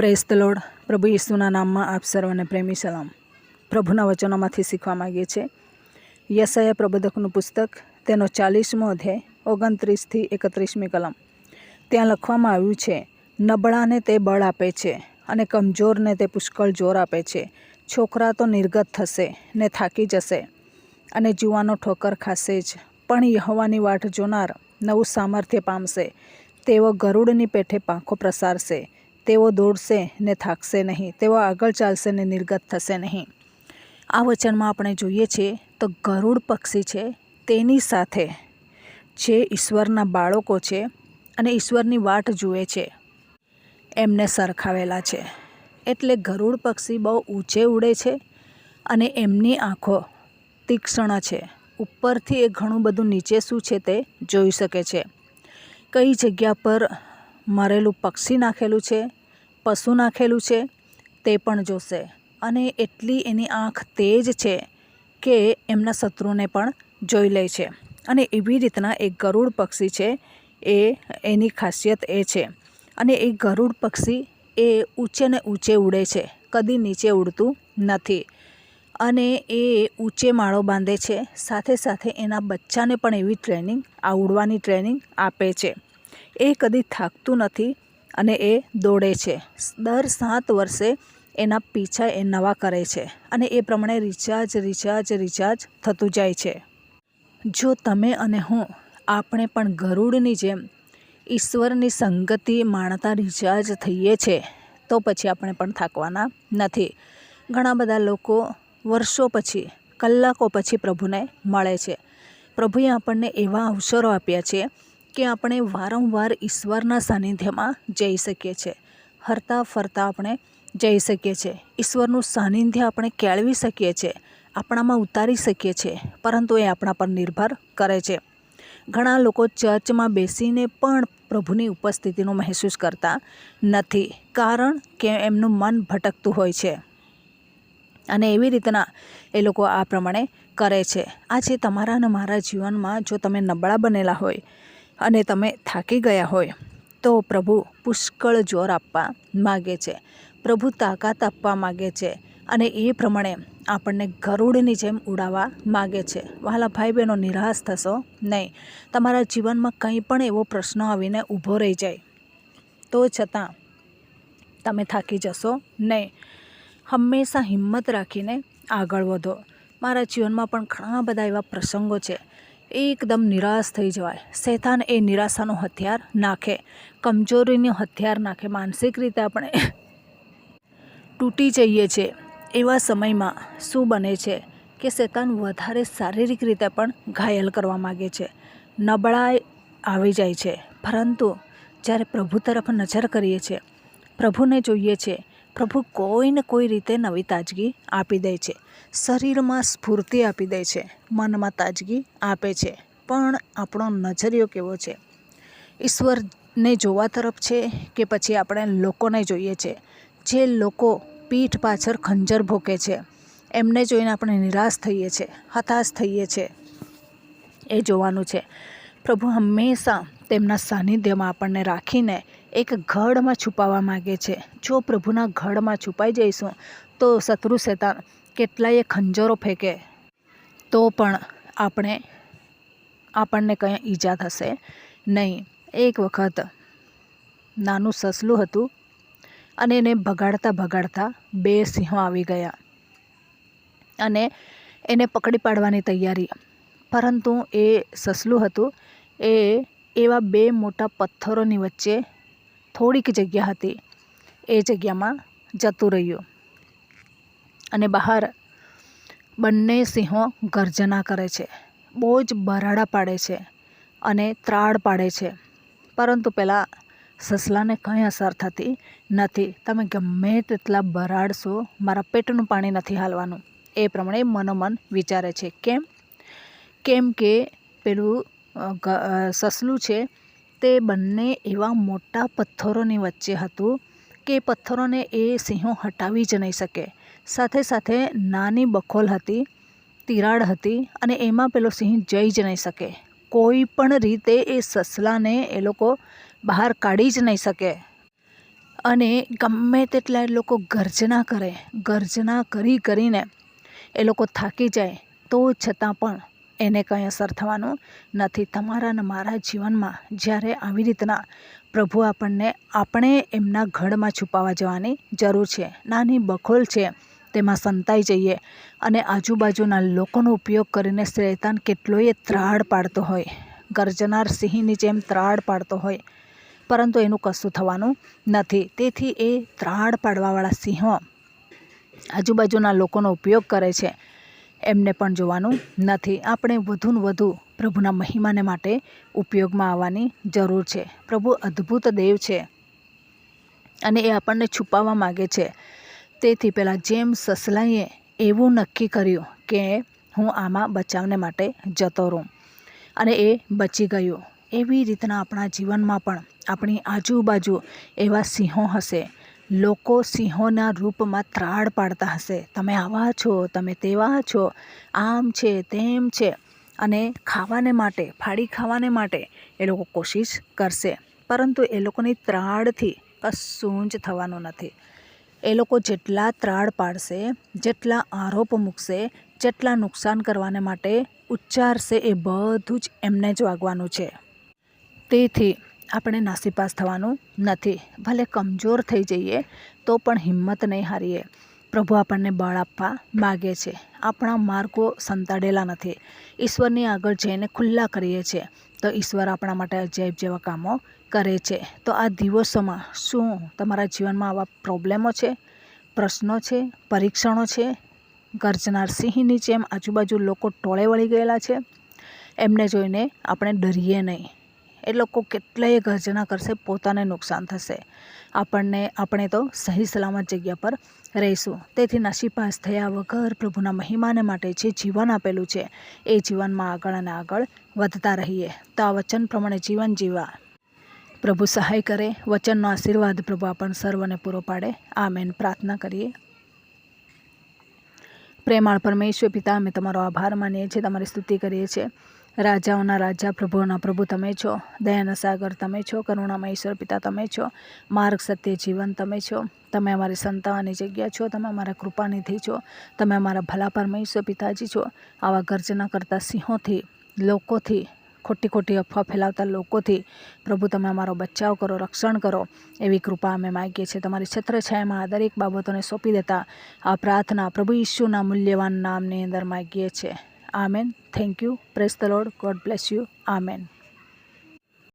Press પ્રભુ ઈસુના નામમાં આપ સર્વને પ્રેમી સલામ. પ્રભુના વચનોમાંથી શીખવા માગીએ છીએ. યસાયા પ્રબોધકનું પુસ્તક, તેનો ચાલીસમો અધ્યાય, ઓગણત્રીસથી એકત્રીસમી કલમ. ત્યાં લખવામાં આવ્યું છે, નબળાને તે બળ આપે છે અને કમજોરને તે પુષ્કળ જોર આપે છે. છોકરા તો નિર્ગત થશે ને થાકી જશે અને જુવાનો ઠોકર ખાશે જ. પણ યહવાની વાટ જોનાર નવું સામર્થ્ય પામશે. તેઓ ગરુડની પેઠે પાંખો પ્રસારશે. તેઓ દોડશે ને થાકશે નહીં, તેઓ આગળ ચાલશે ને નિર્ગત થશે નહીં. આ વચનમાં આપણે જોઈએ છીએ તો ગરુડ પક્ષી છે, તેની સાથે જે ઈશ્વરના બાળકો છે અને ઈશ્વરની વાટ જુએ છે, એમને સરખાવેલા છે. એટલે ગરુડ પક્ષી બહુ ઊંચે ઉડે છે અને એમની આંખો તીક્ષ્ણ છે. ઉપરથી એ ઘણું બધું નીચે શું છે તે જોઈ શકે છે. કઈ જગ્યા પર મરેલું પક્ષી નાખેલું છે પશુ નાખેલું છે તે પણ જોશે. અને એટલી એની આંખ તેજ છે કે એમના શત્રુને પણ જોઈ લે છે. અને એવી રીતના એક ગરુડ પક્ષી છે એ, એની ખાસિયત એ છે. અને એ ગરુડ પક્ષી એ ઊંચે ને ઊંચે ઉડે છે. કદી નીચે ઉડતું નથી. અને એ ઊંચે માળો બાંધે છે. સાથે સાથે એના બચ્ચાને પણ એવી ટ્રેનિંગ, આ ઉડવાની ટ્રેનિંગ આપે છે. એ કદી થાકતું નથી અને એ દોડે છે. દર સાત વર્ષે એના પીછા એ નવા કરે છે અને એ પ્રમાણે રિચાર્જ રિચાર્જ રિચાર્જ થતું જાય છે. જો તમે અને હું આપણે પણ ગરુડની જેમ ઈશ્વરની સંગતિ માણતા રિચાર્જ થઈએ છે, તો પછી આપણે પણ થાકવાના નથી. ઘણા બધા લોકો વર્ષો પછી, કલાકો પછી પ્રભુને મળે છે. પ્રભુએ આપણને એવા અવસરો આપ્યા છે કે આપણે વારંવાર ઈશ્વરના સાનિધ્યમાં જઈ શકીએ છીએ. હરતા ફરતા આપણે જઈ શકીએ છીએ. ઈશ્વરનું સાનિધ્ય આપણે કેળવી શકીએ છીએ. આપણામાં ઉતારી શકીએ છીએ. પરંતુ એ આપણા પર નિર્ભર કરે છે. ઘણા લોકો ચર્ચમાં બેસીને પણ પ્રભુની ઉપસ્થિતિનો મહેસૂસ કરતા નથી, કારણ કે એમનું મન ભટકતું હોય છે. અને એવી રીતના એ લોકો આ પ્રમાણે કરે છે. આજે તમારા અને મારા જીવનમાં જો તમે નબળા બનેલા હોય અને તમે થાકી ગયા હોય, તો પ્રભુ પુષ્કળ જોર આપવા માગે છે. પ્રભુ તાકાત આપવા માગે છે અને એ પ્રમાણે આપણને ગરુડની જેમ ઉડાવવા માગે છે. વહાલા ભાઈ બહેનો નિરાશ થશો નહીં. તમારા જીવનમાં કંઈ પણ એવો પ્રશ્ન આવીને ઊભો રહી જાય. તો છતાં તમે થાકી જશો નહીં. હંમેશા હિંમત રાખીને આગળ વધો. મારા જીવનમાં પણ ઘણા બધા એવા પ્રસંગો છે. એકદમ નિરાશ થઈ જવાય. શૈતાન એ નિરાશાનો હથિયાર નાખે. કમજોરીનું હથિયાર નાખે. માનસિક રીતે આપણે તૂટી જઈએ છીએ એવા સમયમાં શું બને છે કે શૈતાન વધારે શારીરિક રીતે પણ ઘાયલ કરવા માગે છે. નબળાઈ આવી જાય છે. પરંતુ જ્યારે પ્રભુ તરફ નજર કરીએ છીએ, પ્રભુને જોઈએ છે પ્રભુ કોઈ ને કોઈ રીતે નવી તાજગી આપી દે છે. શરીરમાં સ્ફૂર્તિ આપી દે છે. મનમાં તાજગી આપે છે. પણ આપણો નજરિયો કેવો છે? ઈશ્વરને જોવા તરફ છે કે પછી આપણે લોકોને જોઈએ છે? જે લોકો પીઠ પાછળ ખંજર ભોકે છે, એમને જોઈને આપણે નિરાશ થઈએ છીએ હતાશ થઈએ છીએ એ જોવાનું છે. પ્રભુ હંમેશા તેમના સાનિધ્યમાં આપણને રાખીને એક ઘડમાં છુપાવવા માગે છે. જો પ્રભુના ઘડમાં છુપાઈ જઈશું, તો શત્રુ શેતાન કેટલાય ખંજરો ફેંકે. તો પણ આપણે, આપણને કંઈ ઈજા થશે નહીં. એક વખત નાનું સસલું હતું અને એને ભગાડતા ભગાડતા બે સિંહો આવી ગયા અને એને પકડી પાડવાની તૈયારી. પરંતુ એ સસલું હતું, એ એવા બે મોટા પથ્થરોની વચ્ચે થોડીક જગ્યા હતી. એ જગ્યામાં જતું રહ્યું. અને બહાર બંને સિંહો ગર્જના કરે છે. બહુ જ બરાડા પાડે છે અને ત્રાડ પાડે છે. પરંતુ પેલા સસલાને કંઈ અસર થતી નથી. તમે ગમે તેટલા બરાડશો મારા પેટનું પાણી નથી હાલવાનું. એ પ્રમાણે મનોમન વિચારે છે. કેમ? કેમ કે પેલું સસલું છે, તે બંને એવા મોટા પથ્થરોની વચ્ચે હતું કે પથ્થરોને એ સિંહો હટાવી જ નહીં શકે. સાથે સાથે નાની બખોલ હતી, તિરાડ હતી અને એમાં પેલો સિંહ જઈ જ નહીં શકે. કોઈ પણ રીતે એ સસલાને એ લોકો બહાર કાઢી જ નહીં શકે. અને ગમે તેટલા એ લોકો ગર્જના કરે, ગર્જના કરી કરીને એ લોકો થાકી જાય, તો છતાં પણ એને કંઈ અસર થવાનું નથી. તમારા અને મારા જીવનમાં જ્યારે આવી રીતના પ્રભુ આપણને, આપણે એમના ઘડમાં છુપાવા જવાની જરૂર છે, નાની બખોલ છે, તેમાં સંતાઈ જઈએ અને આજુબાજુના લોકોનો ઉપયોગ કરીને શ્રેતાન કેટલોય ત્રાડ પાડતો હોય, ગર્જનાર સિંહની જેમ ત્રાડ પાડતો હોય, પરંતુ એનું કશું થવાનું નથી. તેથી એ ત્રાડ પાડવાવાળા સિંહો આજુબાજુના લોકોનો ઉપયોગ કરે છે. એમને પણ જોવાનું નથી. આપણે વધુ ને વધુ પ્રભુના મહિમાને માટે ઉપયોગમાં આવવાની જરૂર છે. પ્રભુ અદ્ભુત દેવ છે અને એ આપણને છુપાવવા માગે છે. તેથી પહેલાં જેમ સસલાઈએ એવું નક્કી કર્યું કે હું આમાં બચાવને માટે જતો રહું અને એ બચી ગયું. એવી રીતના આપણા જીવનમાં પણ આપણી આજુબાજુ એવા સિંહો હશે લોકો સિંહોના રૂપમાં ત્રાડ પાડતા હશે. તમે આવા છો, તમે તેવા છો, આમ છે, તેમ છે. અને ખાવાને માટે ફાડી ખાવાને માટે એ લોકો કોશિશ કરશે. પરંતુ એ લોકોની ત્રાડથી કશું જ થવાનું નથી. એ લોકો જેટલા ત્રાડ પાડશે, જેટલા આરોપ મૂકશે, જેટલા નુકસાન કરવાને માટે ઉચ્ચારશે એ બધું જ એમને જ વાગવાનું છે. તેથી આપણે નાસીપાસ થવાનું નથી. ભલે કમજોર થઈ જઈએ, તો પણ હિંમત નહીં હારીએ. પ્રભુ આપણને બળ આપવા માગે છે. આપણા માર્ગો સંતાડેલા નથી. ઈશ્વરની આગળ જઈને ખુલ્લા કરીએ છીએ. તો ઈશ્વર આપણા માટે અજાયબ જેવા કામો કરે છે. તો આ દિવસોમાં શું તમારા જીવનમાં આવા પ્રોબ્લેમો છે? પ્રશ્નો છે? પરીક્ષણો છે? ગર્જનાર સિંહની જેમ આજુબાજુ લોકો ટોળે વળી ગયેલા છે? એમને જોઈને આપણે ડરીએ નહીં. એ લોકો કેટલાય ગર્જના કરશે, પોતાને નુકસાન થશે. આપણને, આપણે તો સહી સલામત જગ્યા પર રહીશું. તેથી નસીપાસ થયા વગર પ્રભુના મહિમાને માટે જે જીવન આપેલું છે, એ જીવનમાં આગળ અને આગળ વધતા રહીએ. તો આ વચન પ્રમાણે જીવન જીવવા પ્રભુ સહાય કરે, વચનનો આશીર્વાદ પ્રભુ આપણને સર્વને પૂરો પાડે. આમેન. પ્રાર્થના કરીએ. પ્રેમાળ પરમેશ્વર પિતા, અમે તમારો આભાર માનીએ છીએ, તમારી સ્તુતિ કરીએ છીએ. રાજાઓના રાજા, પ્રભુઓના પ્રભુ તમે છો. દયાના સાગર તમે છો. કરુણામય ઈશ્વર પિતા તમે છો. માર્ગ સત્ય જીવન તમે છો. તમે અમારી સંતાવાની જગ્યા છો. તમે અમારા કૃપાનિધિ છો. તમે અમારા ભલા પરમેશ્વર પિતાજી છો. આવા ગર્જના કરતા સિંહોથી, લોકોથી ખોટી ખોટી અફવા ફેલાવતા લોકોથી પ્રભુ તમે અમારો બચાવ કરો, રક્ષણ કરો. એવી કૃપા અમે માગીએ છીએ. તમારી છત્રછાયામાં આ દરેક બાબતોને સોંપી દેતા આ પ્રાર્થના પ્રભુ ઈશુના મૂલ્યવાન નામની અંદર માગીએ છીએ. Amen. Thank you. Praise the Lord. God bless you. Amen.